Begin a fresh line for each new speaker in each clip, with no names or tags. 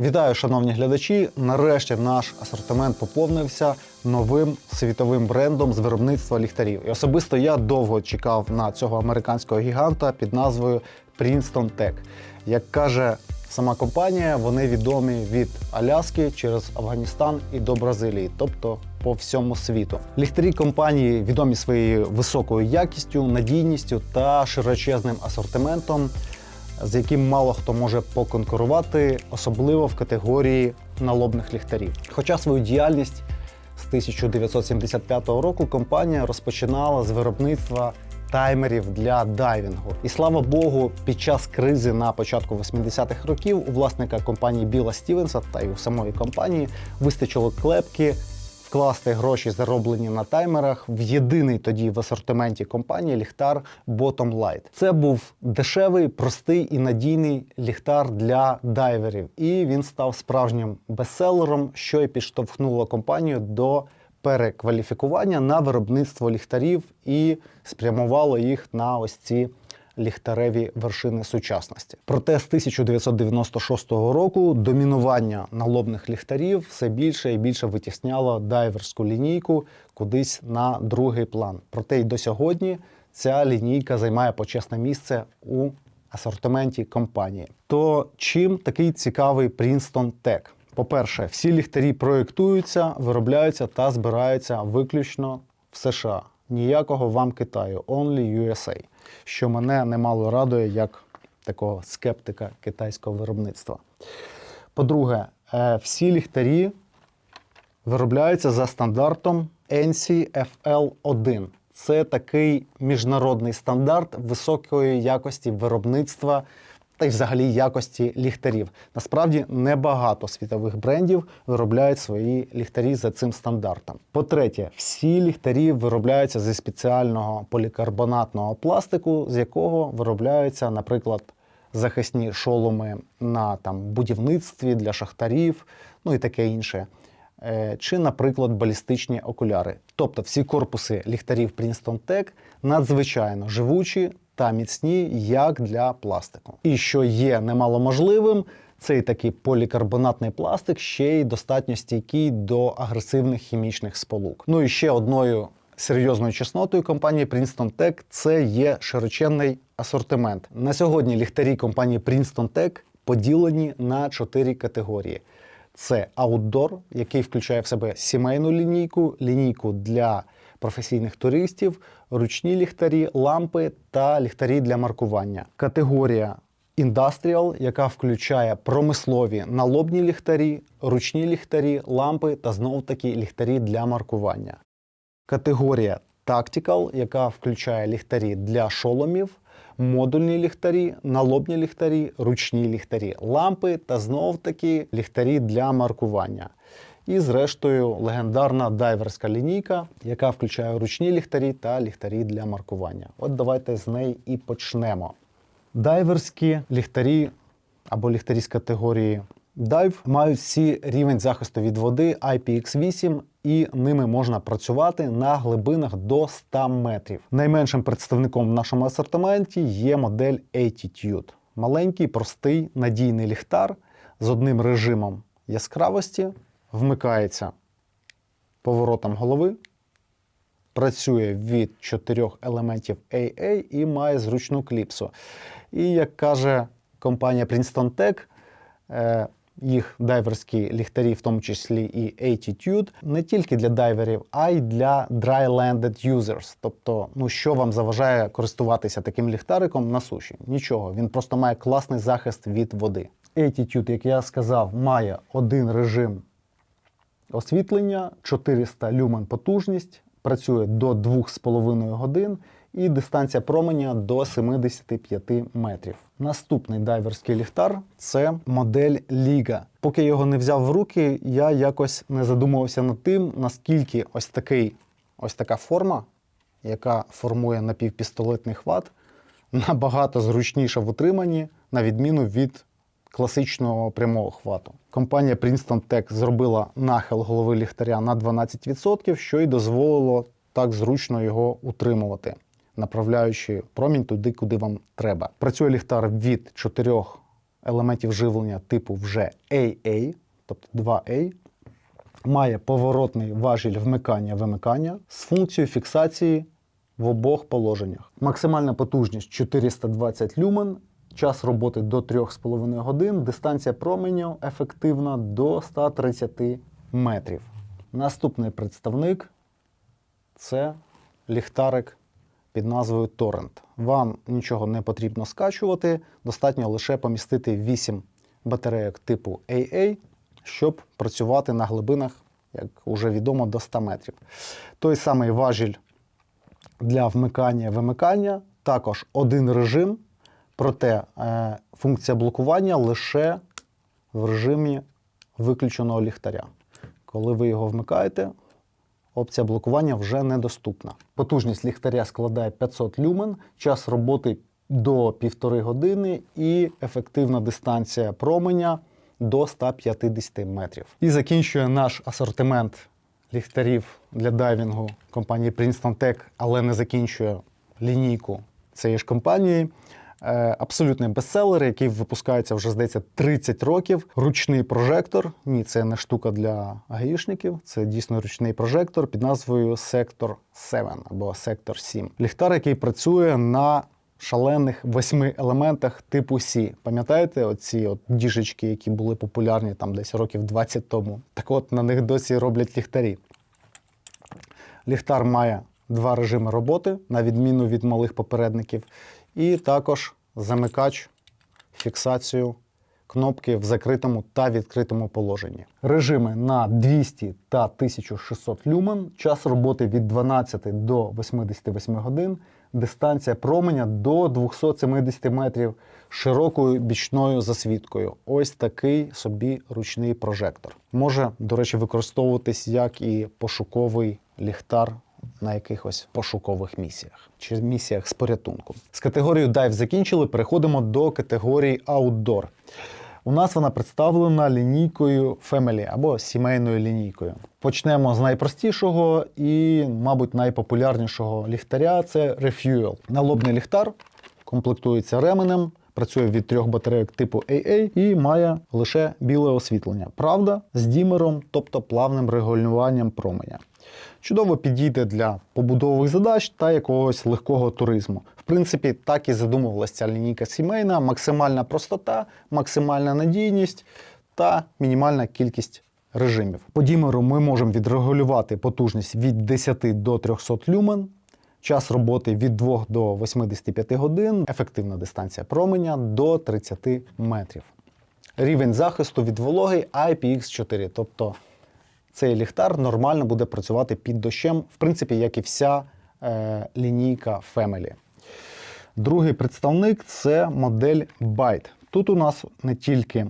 Вітаю, шановні глядачі! Нарешті наш асортимент поповнився новим світовим брендом з виробництва ліхтарів. І особисто я довго чекав на цього американського гіганта під назвою Princeton Tech. Як каже сама компанія, вони відомі від Аляски через Афганістан і до Бразилії, тобто по всьому світу. Ліхтарі компанії відомі своєю високою якістю, надійністю та широчезним асортиментом з яким мало хто може поконкурувати, особливо в категорії налобних ліхтарів. Хоча свою діяльність з 1975 року компанія розпочинала з виробництва таймерів для дайвінгу. І слава Богу, під час кризи на початку 80-х років у власника компанії Біла Стівенса та й у самої компанії вистачило клепки вкласти гроші, зароблені на таймерах, в єдиний тоді в асортименті компанії ліхтар Bottom Light. Це був дешевий, простий і надійний ліхтар для дайверів, і він став справжнім бестселером, що й підштовхнуло компанію до перекваліфікування на виробництво ліхтарів і спрямувало їх на ось ці ліхтареві вершини сучасності. Проте з 1996 року домінування налобних ліхтарів все більше і більше витісняло дайверську лінійку кудись на другий план. Проте й до сьогодні ця лінійка займає почесне місце у асортименті компанії. То чим такий цікавий Princeton Tech? По-перше, всі ліхтарі проєктуються, виробляються та збираються виключно в США. Ніякого вам Китаю, only USA, що мене немало радує як такого скептика китайського виробництва. По-друге, е, всі ліхтарі виробляються за стандартом NCFL1. Це такий міжнародний стандарт високої якості виробництва та й взагалі якості ліхтарів. Насправді небагато світових брендів виробляють свої ліхтарі за цим стандартом. По-третє, всі ліхтарі виробляються зі спеціального полікарбонатного пластику, з якого виробляються, наприклад, захисні шоломи на там будівництві для шахтарів, ну і таке інше. Е, Чи, наприклад, балістичні окуляри. Тобто всі корпуси ліхтарів Princeton Tech надзвичайно живучі та міцні, як для пластику. І що є немаломожливим, цей такий полікарбонатний пластик ще й достатньо стійкий до агресивних хімічних сполук. Ну і ще одною серйозною чеснотою компанії Princeton Tech це є широченний асортимент. На сьогодні ліхтарі компанії Princeton Tech поділені на чотири категорії. Це аутдор, який включає в себе сімейну лінійку, лінійку для професійних туристів, ручні ліхтарі, лампи та ліхтарі для маркування. Категорія індастріал, яка включає промислові налобні ліхтарі, ручні ліхтарі, лампи та знов таки ліхтарі для маркування. Категорія Tactical, яка включає ліхтарі для шоломів, модульні ліхтарі, налобні ліхтарі, ручні ліхтарі, лампи та знов таки ліхтарі для маркування. І зрештою легендарна дайверська лінійка, яка включає ручні ліхтарі та ліхтарі для маркування. От давайте з неї і почнемо. Дайверські ліхтарі або ліхтарі з категорії Dive мають всі рівень захисту від води IPX8 і ними можна працювати на глибинах до 100 метрів. Найменшим представником в нашому асортименті є модель Attitude. Маленький, простий, надійний ліхтар з одним режимом яскравості, вмикається поворотом голови, працює від чотирьох елементів AA і має зручну кліпсу. І як каже компанія Princeton Tech, е, їх дайверські ліхтарі, в тому числі і Attitude, не тільки для дайверів, а й для dry-landed users. Тобто, ну що вам заважає користуватися таким ліхтариком на суші? Нічого, він просто має класний захист від води. Attitude, як я сказав, має один режим освітлення, 400 люмен потужність, працює до 2,5 годин і дистанція променя до 75 метрів. Наступний дайверський ліхтар це модель Ліга. Поки його не взяв в руки, я якось не задумувався над тим, наскільки ось такий, ось така форма, яка формує напівпістолетний хват, набагато зручніша в утриманні, на відміну від класичного прямого хвату. Компанія Princeton Tech зробила нахил голови ліхтаря на 12%, що й дозволило так зручно його утримувати, направляючи промінь туди, куди вам треба. Працює ліхтар від 4 елементів живлення типу вже AA, тобто 2A, має поворотний важіль вмикання-вимикання з функцією фіксації в обох положеннях. Максимальна потужність 420 люмен, час роботи до 3,5 годин, дистанція променю ефективна до 130 метрів. Наступний представник це ліхтарик під назвою Torrent. Вам нічого не потрібно скачувати, достатньо лише помістити 8 батарейок типу AA, щоб працювати на глибинах, як вже відомо, до 100 метрів. Той самий важіль для вмикання вимикання, також один режим, проте е, функція блокування лише в режимі виключеного ліхтаря. Коли ви його вмикаєте, опція блокування вже недоступна. Потужність ліхтаря складає 500 люмен, час роботи до 1,5 години і ефективна дистанція променя до 150 метрів. І закінчує наш асортимент ліхтарів для дайвінгу компанії Princeton Tech, але не закінчує лінійку цієї ж компанії. Е, Абсолютний бестселер, який випускається вже, здається, 30 років. Ручний прожектор. Ні, це не штука для гаїшників, це дійсно ручний прожектор під назвою Sector 7 або Sector 7. Ліхтар, який працює на шалених восьми елементах типу Сі. Пам'ятаєте, оці от діжечки, які були популярні там десь років 20 тому? Так от на них досі роблять ліхтарі. Ліхтар має два режими роботи, на відміну від малих попередників, і також замикач, фіксацію кнопки в закритому та відкритому положенні. Режими на 200 та 1600 люмен, час роботи від 12 до 88 годин, дистанція променя до 270 метрів широкою бічною засвіткою. Ось такий собі ручний прожектор. Може, до речі, використовуватись як і пошуковий ліхтар на якихось пошукових місіях чи місіях з порятунку. З категорією Dive закінчили. Переходимо до категорії Outdoor. У нас вона представлена лінійкою Family або сімейною лінійкою. Почнемо з найпростішого і, мабуть, найпопулярнішого ліхтаря це Refuel. Налобний ліхтар комплектується ременем, працює від трьох батарейок типу AA і має лише біле освітлення. Правда, з дімером, тобто плавним регулюванням променя. Чудово підійде для побудових задач та якогось легкого туризму. В принципі, так і задумувалася ця лінійка сімейна: максимальна простота, максимальна надійність та мінімальна кількість режимів. По дімеру ми можемо відрегулювати потужність від 10 до 300 люмен. Час роботи від 2 до 85 годин, ефективна дистанція променя до 30 метрів. Рівень захисту від вологи IPX4, тобто цей ліхтар нормально буде працювати під дощем, в принципі, як і вся е, лінійка Family. Другий представник це модель Byte. Тут у нас не тільки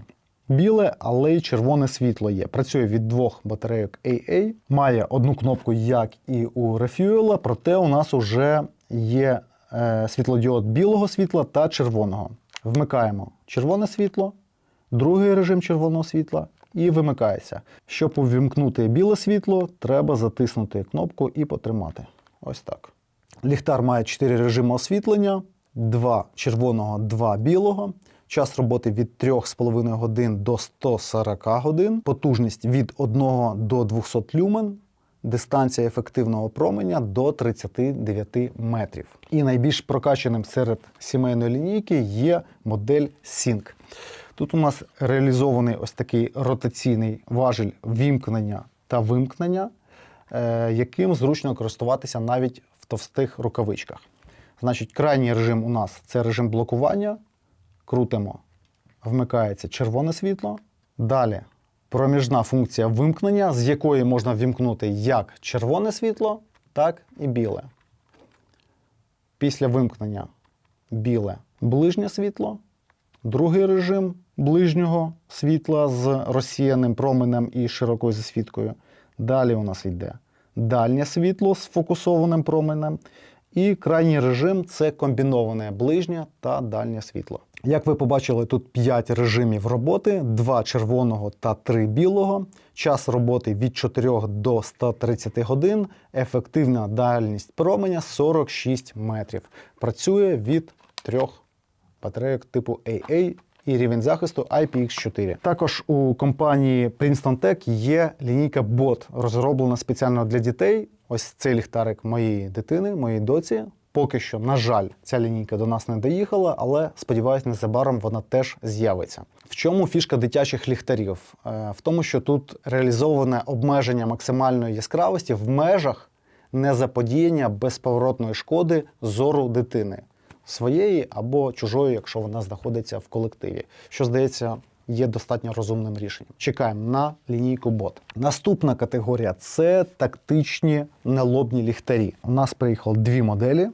біле, але й червоне світло є. Працює від двох батарейок AA, має одну кнопку, як і у Refuel, проте у нас вже є е, світлодіод білого світла та червоного. Вмикаємо червоне світло, другий режим червоного світла і вимикається. Щоб увімкнути біле світло, треба затиснути кнопку і потримати. Ось так. Ліхтар має 4 режими освітлення: 2 червоного, 2 білого. Час роботи від 3,5 годин до 140 годин, потужність від 1 до 200 люмен, дистанція ефективного променя до 39 метрів. І найбільш прокачаним серед сімейної лінійки є модель Sync. Тут у нас реалізований ось такий ротаційний важіль вімкнення та вимкнення, е, яким зручно користуватися навіть в товстих рукавичках. Значить, крайній режим у нас це режим блокування. Крутимо, вмикається червоне світло. Далі проміжна функція вимкнення, з якої можна вімкнути як червоне світло, так і біле. Після вимкнення біле ближнє світло. Другий режим ближнього світла з розсіяним променем і широкою засвіткою. Далі у нас йде дальнє світло з фокусованим променем. І крайній режим це комбіноване ближнє та дальнє світло. Як ви побачили, тут 5 режимів роботи: 2 червоного та 3 білого. Час роботи від 4 до 130 годин. Ефективна дальність променя 46 метрів. Працює від трьох батарейок типу AA і рівень захисту IPX4. Також у компанії Princeton Tech є лінійка BOT, розроблена спеціально для дітей. Ось цей ліхтарик моєї дитини, моєї доці. Поки що, на жаль, ця лінійка до нас не доїхала, але сподіваюся, незабаром вона теж з'явиться. В чому фішка дитячих ліхтарів? Е, В тому, що тут реалізоване обмеження максимальної яскравості в межах незаподіяння безповоротної шкоди зору дитини своєї або чужої, якщо вона знаходиться в колективі, що здається. Є достатньо розумним рішенням. Чекаємо на лінійку бот. Наступна категорія це тактичні нелобні ліхтарі. У нас приїхало дві моделі.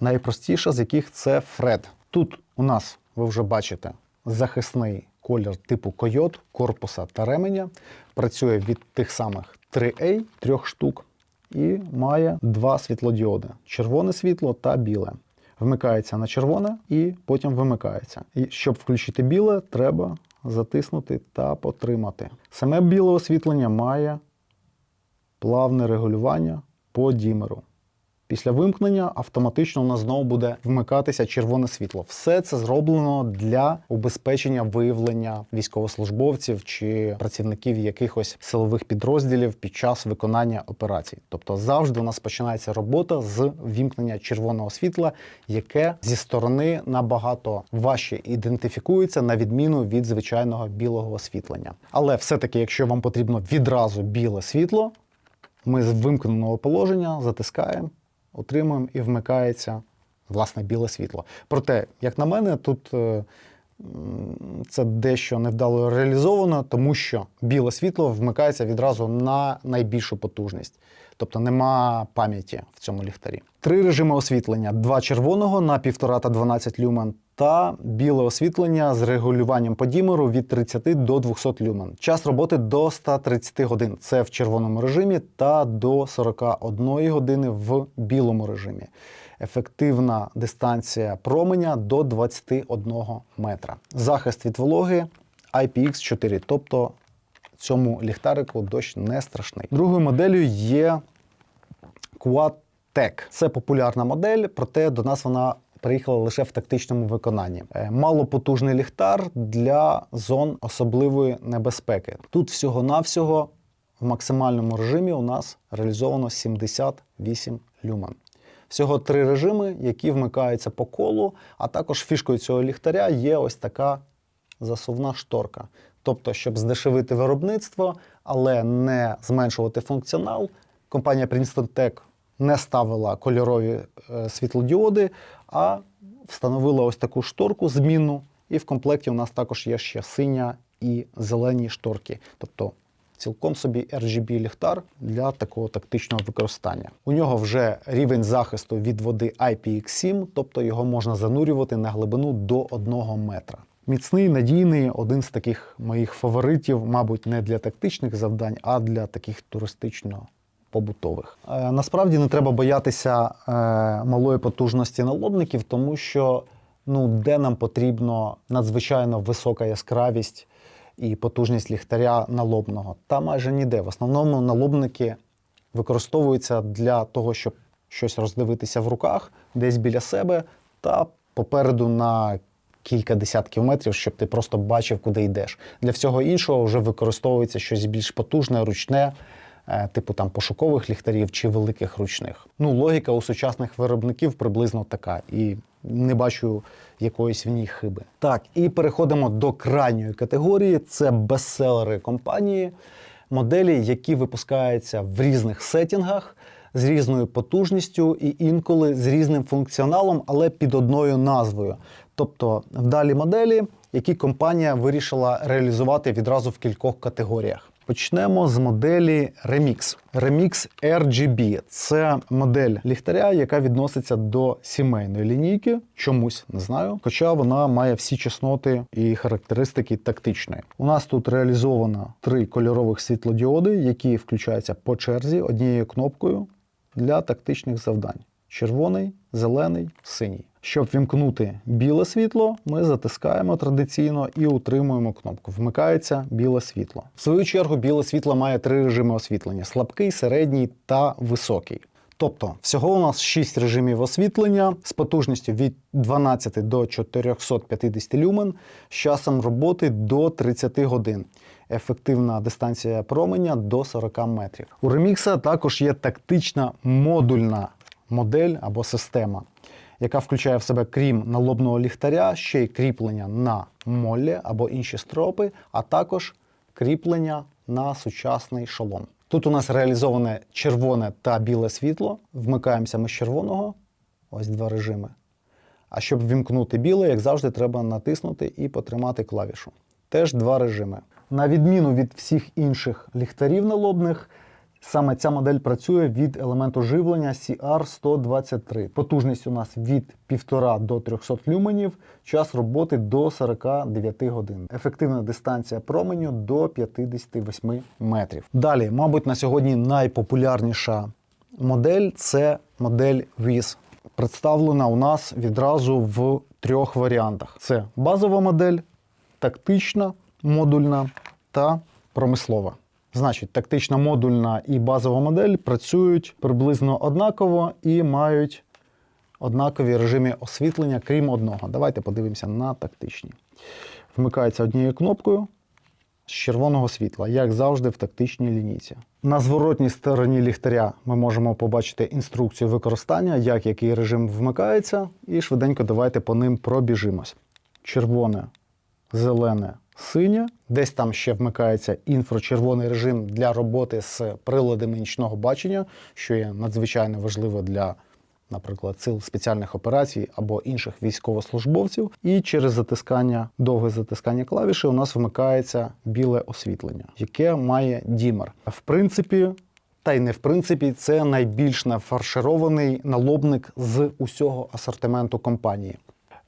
Найпростіша з яких це Фред. Тут у нас, ви вже бачите, захисний колір типу койот, корпуса та ременя. Працює від тих самих 3A, трьох штук, і має два світлодіоди: червоне світло та біле. Вмикається на червоне і потім вимикається. І щоб включити біле, треба затиснути та потримати. Саме біле освітлення має плавне регулювання по дімеру. Після вимкнення автоматично у нас знову буде вмикатися червоне світло. Все це зроблено для убезпечення виявлення військовослужбовців чи працівників якихось силових підрозділів під час виконання операцій. Тобто завжди у нас починається робота з вімкнення червоного світла, яке зі сторони набагато важче ідентифікується на відміну від звичайного білого освітлення. Але все-таки, якщо вам потрібно відразу біле світло, ми з вимкненого положення затискаємо, отримуємо і вмикається власне біле світло. Проте, як на мене, тут е, це дещо невдало реалізовано, тому що біле світло вмикається відразу на найбільшу потужність. Тобто нема пам'яті в цьому ліхтарі. Три режими освітлення: два червоного на 1,5 та 12 люмен, та біле освітлення з регулюванням по дімеру від 30 до 200 люмен. Час роботи до 130 годин. Це в червоному режимі, та до 41 години в білому режимі. Ефективна дистанція променя до 21 метра. Захист від вологи IPX4, тобто цьому ліхтарику дощ не страшний. Другою моделлю є Quad Це популярна модель, проте до нас вона приїхала лише в тактичному виконанні. Е, Малопотужний ліхтар для зон особливої небезпеки. Тут всього-навсього в максимальному режимі у нас реалізовано 78 люмен. Всього три режими, які вмикаються по колу, а також фішкою цього ліхтаря є ось така засувна шторка. Тобто, щоб здешевити виробництво, але не зменшувати функціонал, компанія Princeton Tech не ставила кольорові е, світлодіоди, а встановила ось таку шторку змінну. І в комплекті у нас також є ще синя і зелені шторки. Тобто цілком собі RGB ліхтар для такого тактичного використання. У нього вже рівень захисту від води IPX7, тобто його можна занурювати на глибину до 1 метра. Міцний, надійний, один з таких моїх фаворитів, мабуть, не для тактичних завдань, а для таких туристично побутових. Е, насправді не треба боятися е, малої потужності налобників, тому що ну, де нам потрібно надзвичайно висока яскравість і потужність ліхтаря налобного. Та майже ніде. В основному налобники використовуються для того, щоб щось роздивитися в руках, десь біля себе, та попереду на кілька десятків метрів, щоб ти просто бачив, куди йдеш. Для всього іншого вже використовується щось більш потужне, ручне, е, типу там пошукових ліхтарів чи великих ручних. Ну, логіка у сучасних виробників приблизно така. І не бачу якоїсь в ній хиби. Так, і переходимо до крайньої категорії: це бестселери компанії, моделі, які випускаються в різних сетінгах. З різною потужністю і інколи з різним функціоналом, але під одною назвою. Тобто вдалі моделі, які компанія вирішила реалізувати відразу в кількох категоріях. Почнемо з моделі Remix. Remix RGB це модель ліхтаря, яка відноситься до сімейної лінійки. Чомусь не знаю. Хоча вона має всі чесноти і характеристики тактичної. У нас тут реалізовано три кольорових світлодіоди, які включаються по черзі однією кнопкою для тактичних завдань: червоний, зелений, синій. Щоб вімкнути біле світло, ми затискаємо традиційно і утримуємо кнопку. Вмикається біле світло. В свою чергу, біле світло має три режими освітлення: слабкий, середній та високий. Тобто, всього у нас 6 режимів освітлення з потужністю від 12 до 450 люмен, з часом роботи до 30 годин. Ефективна дистанція променя до 40 метрів. У Remix також є тактична модульна модель або система, яка включає в себе, крім налобного ліхтаря, ще й кріплення на моллі або інші стропи, а також кріплення на сучасний шолом. Тут у нас реалізоване червоне та біле світло. Вмикаємося ми з червоного. Ось два режими. А щоб вімкнути біле, як завжди, треба натиснути і потримати клавішу. Теж два режими. На відміну від всіх інших ліхтарів налобних, саме ця модель працює від елементу живлення CR123. Потужність у нас від 1,5 до 300 люменів, час роботи до 49 годин. Ефективна дистанція променю до 58 метрів. Далі, мабуть, на сьогодні найпопулярніша модель це модель Wiz. Представлена у нас відразу в трьох варіантах: це базова модель, тактична, модульна та промислова. Значить, тактична модульна і базова модель працюють приблизно однаково і мають однакові режими освітлення, крім одного. Давайте подивимося на тактичні. Вмикається однією кнопкою з червоного світла, як завжди в тактичній лінійці. На зворотній стороні ліхтаря ми можемо побачити інструкцію використання, як який режим вмикається, і швиденько давайте по ним пробіжимось. Червоне, зелене, синє. Десь там ще вмикається інфрачервоний режим для роботи з приладами нічного бачення, що є надзвичайно важливо для, наприклад, сил спеціальних операцій або інших військовослужбовців. І через затискання, довге затискання клавіші у нас вмикається біле освітлення, яке має дімер. В принципі. Та й не в принципі, це найбільш нафарширований налобник з усього асортименту компанії.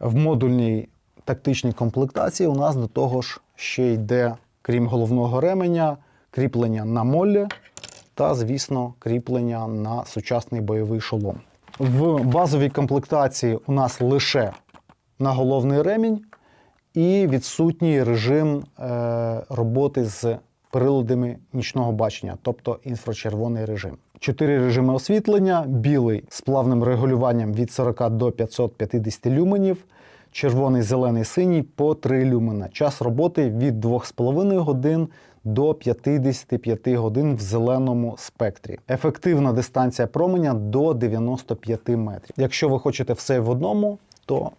В модульній тактичній комплектації у нас до того ж ще йде, крім головного ременя, кріплення на моллі та, звісно, кріплення на сучасний бойовий шолом. В базовій комплектації у нас лише наголовний ремінь і відсутній режим е, роботи з приладами нічного бачення, тобто інфрачервоний режим. Чотири режими освітлення: білий з плавним регулюванням від 40 до 550 люменів, червоний, зелений, синій по 3 люмена. Час роботи від 2,5 годин до 55 годин в зеленому спектрі. Ефективна дистанція променя до 95 метрів. Якщо ви хочете все в одному, то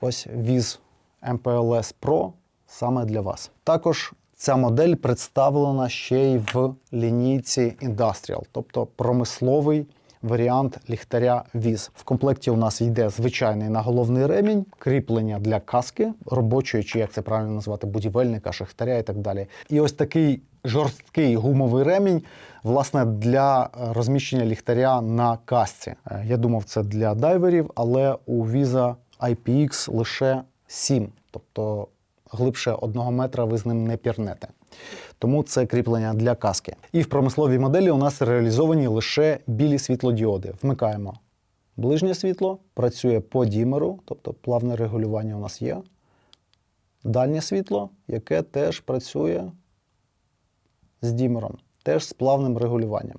ось віз MPLS Pro саме для вас. Також ця модель представлена ще й в лінійці Industrial, тобто промисловий варіант ліхтаря віз. В комплекті у нас йде звичайний наголовний ремінь, кріплення для каски, робочої, чи як це правильно назвати, будівельника, шахтаря і так далі. І ось такий жорсткий гумовий ремінь, власне, для розміщення ліхтаря на касці. Е, Я думав, це для дайверів, але у віза IPX лише 7, тобто глибше одного метра ви з ним не пірнете. Тому це кріплення для каски. І в промисловій моделі у нас реалізовані лише білі світлодіоди. Вмикаємо ближнє світло, працює по дімеру, тобто плавне регулювання у нас є. Дальнє світло, яке теж працює з дімером, теж з плавним регулюванням.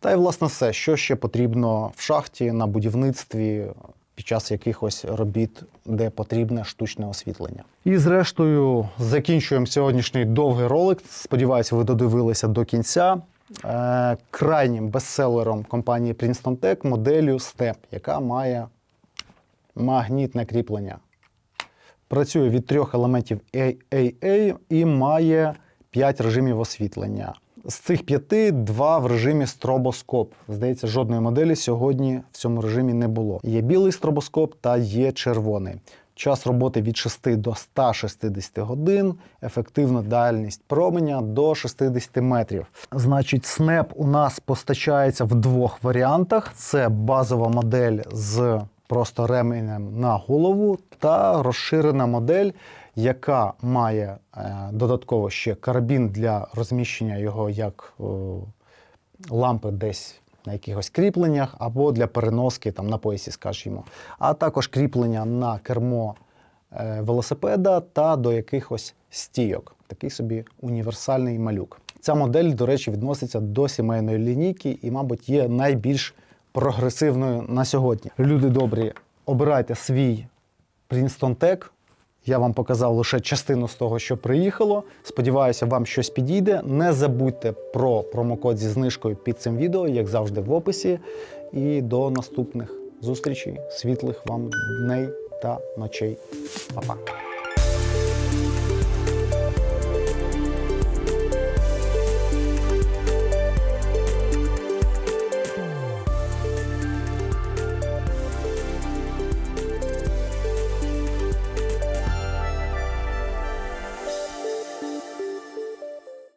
Та й власне все, що ще потрібно в шахті, на будівництві, під час якихось робіт, де потрібне штучне освітлення. І зрештою закінчуємо сьогоднішній довгий ролик. Сподіваюся, ви додивилися до кінця. Е, крайнім бестселером компанії Princeton Tech моделлю STEP, яка має магнітне кріплення. Працює від трьох елементів AAA і має 5 режимів освітлення. З цих п'яти два в режимі стробоскоп. Здається, жодної моделі сьогодні в цьому режимі не було. Є білий стробоскоп та є червоний. Час роботи від 6 до 160 годин, ефективна дальність променя до 60 метрів. Значить, снеп у нас постачається в двох варіантах: це базова модель з просто ременем на голову та розширена модель, яка має е, додатково ще карабін для розміщення його як лампи десь на якихось кріпленнях або для переноски там, на поясі, скажімо, а також кріплення на кермо е, велосипеда та до якихось стійок. Такий собі універсальний малюк. Ця модель, до речі, відноситься до сімейної лінійки і, мабуть, є найбільш прогресивною на сьогодні. Люди добрі, обирайте свій Princeton Tech. Я вам показав лише частину з того, що приїхало. Сподіваюся, вам щось підійде. Не забудьте про промокод зі знижкою під цим відео, як завжди, в описі. І до наступних зустрічей. Світлих вам дней та ночей. Па-па.